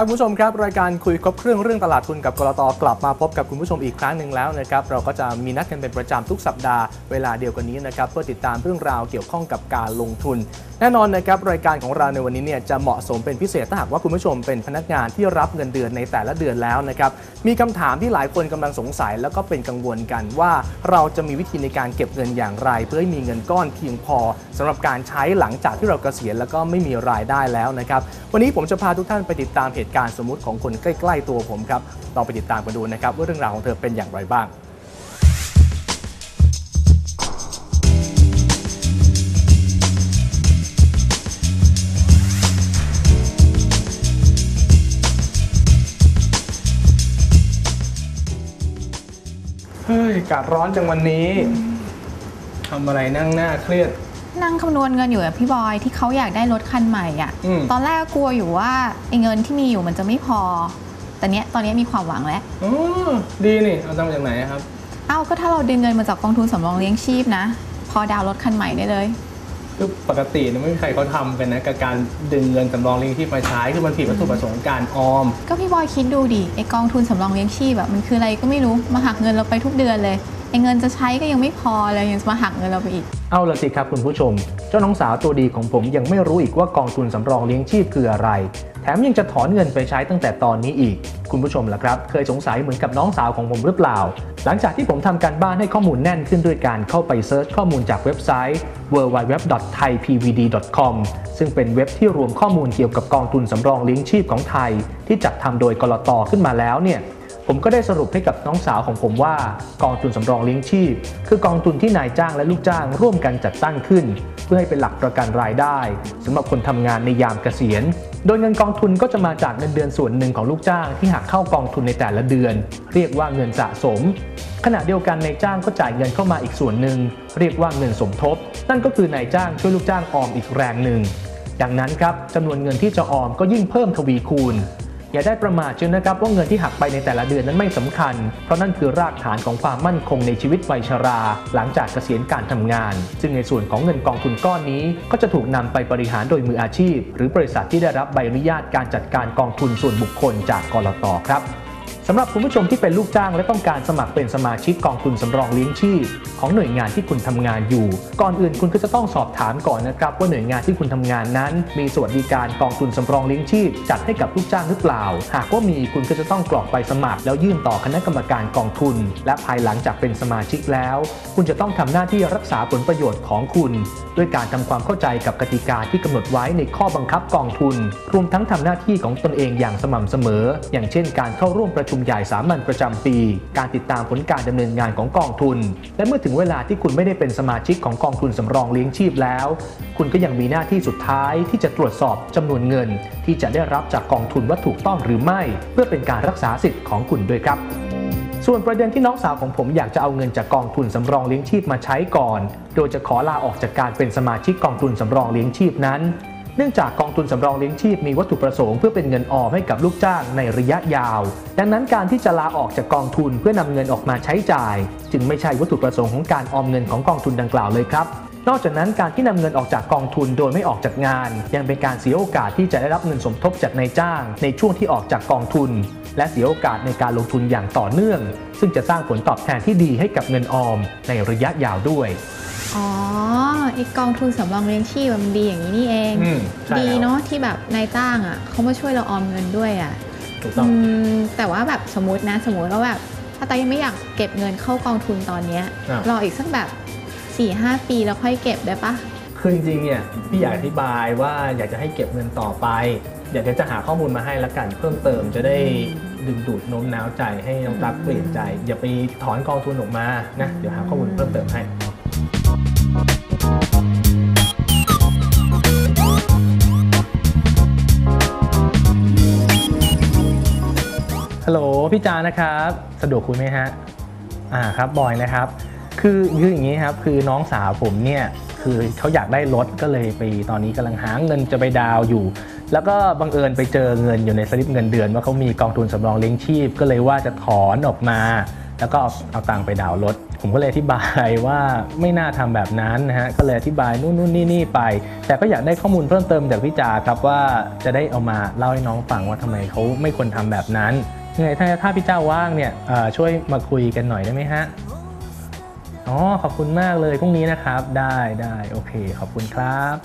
ครับคุณผู้ชมครับ รายการคุยครบเครื่องเรื่องตลาดทุนกับกรตกลับมาพบกับคุณผู้ชมอีกครั้งหนึ่งแล้วนะครับเราก็จะมีนัดกันเป็นประจำทุกสัปดาห์เวลาเดียวกันนี้นะครับเพื่อติดตามเรื่องราวเกี่ยวข้องกับการลงทุน แน่นอนนะครับรายการของเราในวันนี้เนี่ยจะเหมาะสมเป็นพิเศษถ้าหากว่าคุณผู้ชมเป็นพนักงานที่รับเงินเดือนในแต่ละเดือนแล้วนะครับมีคำถามที่หลายคนกำลังสงสัย แล้วก็เป็นกังวลกันว่า เราจะมีวิธีในการเก็บเงินอย่างไร เพื่อให้มีเงินก้อนเพียงพอสำหรับการใช้หลังจากที่เราเกษียณแล้วก็ไม่มีรายได้แล้วนะครับวันนี้ผมจะพาทุกท่านไปติดตามเหตุการณ์สมมุติของคนใกล้ ๆ ตัวผมครับลองไปติดตามกันดูนะครับว่าเรื่องราวของเธอเป็นอย่างไรบ้างเฮ้ยอากาศร้อนจังวันนี้ทำอะไรนั่งหน้าเครียด นั่งคำนวณเงินอยู่กับพี่บอยที่เขาอยากได้รถคันใหม่อะอืม ตอนแรกก็กลัวอยู่ว่าไอ้เงินที่มีอยู่มันจะไม่พอ แต่เนี้ยตอนเนี้ยมีความหวังแล้วอ๋อดีนี่ เอาตังค์มาจากไหนอะครับ เอ้าก็ถ้าเราดึงเงินมาจากกองทุนสำรองเลี้ยงชีพนะ พอดาวน์รถคันใหม่ได้เลย คือปกติเนี่ยไม่มีใครเขาทำกันนะกับการดึงเงินสำรองเลี้ยงชีพมาใช้คือมันผิดวัตถุประสงค์การออม ก็พี่บอยคิดดูดิไอ้กองทุนสำรองเลี้ยงชีพแบบมันคืออะไรก็ไม่รู้มาหักเงินเราไปทุกเดือนเลย ไอ้เงินจะใช้ก็ยังไม่พอเลยยังจะมาหักเงินเราไปอีก เอาละสิครับคุณผู้ชม เจ้าน้องสาวตัวดีของผมยังไม่รู้อีกว่ากองทุนสำรองเลี้ยงชีพคืออะไร แถมยังจะถอนเงินไปใช้ตั้งแต่ตอนนี้อีก คุณผู้ชมล่ะครับ เคยสงสัยเหมือนกับน้องสาวของผมหรือเปล่า หลังจากที่ผมทำการบ้านให้ข้อมูลแน่นขึ้นด้วยการเข้าไปเซิร์ชข้อมูลจากเว็บไซต์ www.thaipvd.com ซึ่งเป็นเว็บที่รวมข้อมูลเกี่ยวกับกองทุนสำรองเลี้ยงชีพของไทย ที่จัดทำโดยกลตขึ้นมาแล้วเนี่ย ผมก็ได้สรุปให้กับน้องสาวของผมว่ากองทุนสำรองเลี้ยงชีพ คือกองทุนที่นายจ้างและลูกจ้างร่วมกันจัดตั้งขึ้น เพื่อให้เป็นหลักประกันรายได้สำหรับคนทำงานในยามเกษียณ โดยเงินกองทุนก็จะมาจากเงินเดือนส่วนหนึ่งของลูกจ้างที่หักเข้ากองทุนในแต่ละเดือน เรียกว่าเงินสะสม ขณะเดียวกันนายจ้างก็จ่ายเงินเข้ามาอีกส่วนหนึ่งเรียกว่าเงินสมทบ นั่นก็คือนายจ้างช่วยลูกจ้างออมอีกแรงหนึ่งดังนั้นครับจำนวนเงินที่จะออมก็ยิ่งเพิ่มทวีคูณ อย่าได้ประมาทจนนะครับว่าเงินที่หักไปในแต่ละเดือนนั้นไม่สำคัญ เพราะนั่นคือรากฐานของความมั่นคงในชีวิตวัยชรา หลังจากเกษียณการทำงาน ซึ่งในส่วนของเงินกองทุนก้อนนี้ ก็จะถูกนำไปบริหารโดยมืออาชีพ หรือบริษัทที่ได้รับใบอนุญาตการจัดการกองทุนส่วนบุคคลจากกรตครับ สำหรับคุณผู้ชมที่เป็นลูกจ้างและต้องการสมัครเป็นสมาชิกกองทุนสำรองเลี้ยงชีพของหน่วยงานที่คุณทำงานอยู่ ก่อนอื่นคุณก็จะต้องสอบถามก่อนนะครับ ว่าหน่วยงานที่คุณทำงานนั้น มีสวัสดิการกองทุนสำรองเลี้ยงชีพ จัดให้กับลูกจ้างหรือเปล่า หากว่ามีคุณก็จะต้องกรอกใบสมัคร แล้วยื่นต่อคณะกรรมการกองทุน และภายหลังจากเป็นสมาชิกแล้ว คุณจะต้องทำหน้าที่รักษาผลประโยชน์ของคุณ ด้วยการทำความเข้าใจกับกติกาที่กำหนดไว้ในข้อบังคับกองทุน รวมทั้งทำหน้าที่ของตนเองอย่างสม่ำเสมอ อย่างเช่น การเข้าร่วมประชุมใหญ่สามัญประจำปี การติดตามผลการดำเนินงานของกองทุน และเมื่อถึงเวลาที่คุณไม่ได้เป็นสมาชิกของกองทุนสำรองเลี้ยงชีพแล้ว คุณก็ยังมีหน้าที่สุดท้ายที่จะตรวจสอบจำนวนเงิน ที่จะได้รับจากกองทุนว่าถูกต้องหรือไม่ เพื่อเป็นการรักษาสิทธิ์ของคุณด้วยครับส่วนประเด็นที่น้องสาวของผมอยากจะเอาเงินจากกองทุนสำรองเลี้ยงชีพมาใช้ก่อน โดยจะขอลาออกจากการเป็นสมาชิกกองทุนสำรองเลี้ยงชีพนั้น เนื่องจากกองทุนสำรองเลี้ยงชีพมีวัตถุประสงค์เพื่อเป็นเงินออมให้กับลูกจ้างในระยะยาว ดังนั้นการที่จะลาออกจากกองทุนเพื่อนำเงินออกมาใช้จ่าย จึงไม่ใช่วัตถุประสงค์ของการออมเงินของกองทุนดังกล่าวเลยครับนอกจากนั้นการที่นำเงินออกจากกองทุนโดยไม่ออกจากงาน ยังเป็นการเสียโอกาสที่จะได้รับเงินสมทบจากนายจ้าง ในช่วงที่ออกจากกองทุน และเสียโอกาสในการลงทุนอย่างต่อเนื่อง ซึ่งจะสร้างผลตอบแทนที่ดีให้กับเงินออมในระยะยาวด้วยอ๋อ กองทุนสำรองเลี้ยงชีพมันดีอย่างนี้นี่เองอืมใช่ดีแล้วเนาะที่แบบนายจ้างอะเขามาช่วยเราออมเงินด้วยอะถูกต้องอืมแต่ว่าแบบสมมตินะ สมมติว่าแบบถ้าตายังไม่อยากเก็บเงินเข้ากองทุนตอนเนี้ยอะรออีกสักแบบ4ี่หปีแล้วค่อยเก็บได้ปะคือจริงๆเนี่ยพี่อยากอธิบายว่าอยากจะให้เก็บเงินต่อไป อยากจะหาข้อมูลมาให้ละกันเพิ่มเติมจะได้ดึงดูดโน้มน้าวใจให้น้องตั๊กเปลี่ยนใจ อย่าไปถอนกองทุนออกมานะเดี๋ยวหาข้อมูลเพิ่มเติมให้ พี่จานะครับ สะดวกคุยไหมฮะ อ่าครับบอยนะครับ คือคืออย่างนี้ครับ คือน้องสาวผมเนี่ย คือเขาอยากได้รถก็เลยไปตอนนี้กำลังหาเงินจะไปดาวอยู่ แล้วก็บังเอิญไปเจอเงินอยู่ในสลิปเงินเดือนว่าเขามีกองทุนสำรองเลี้ยงชีพ ก็เลยว่าจะถอนออกมา แล้วก็เอาเอาตังค์ไปดาวรถผมก็เลยอธิบายว่าไม่น่าทำแบบนั้นนะฮะก็เลยอธิบายนู่นนู่นนี่นี่ไป แต่ก็อยากได้ข้อมูลเพิ่มเติมจากพี่จาครับว่าจะได้เอามาเล่าให้น้องฟังว่าทำไมเขาไม่ควรทำแบบนั้น ยังไงถ้าถ้าพี่เจ้าว่างเนี่ยช่วยมาคุยกันหน่อยได้ไหมฮะอ๋อขอบคุณมากเลยพรุ่งนี้นะครับ ได้ได้โอเค ขอบคุณครับ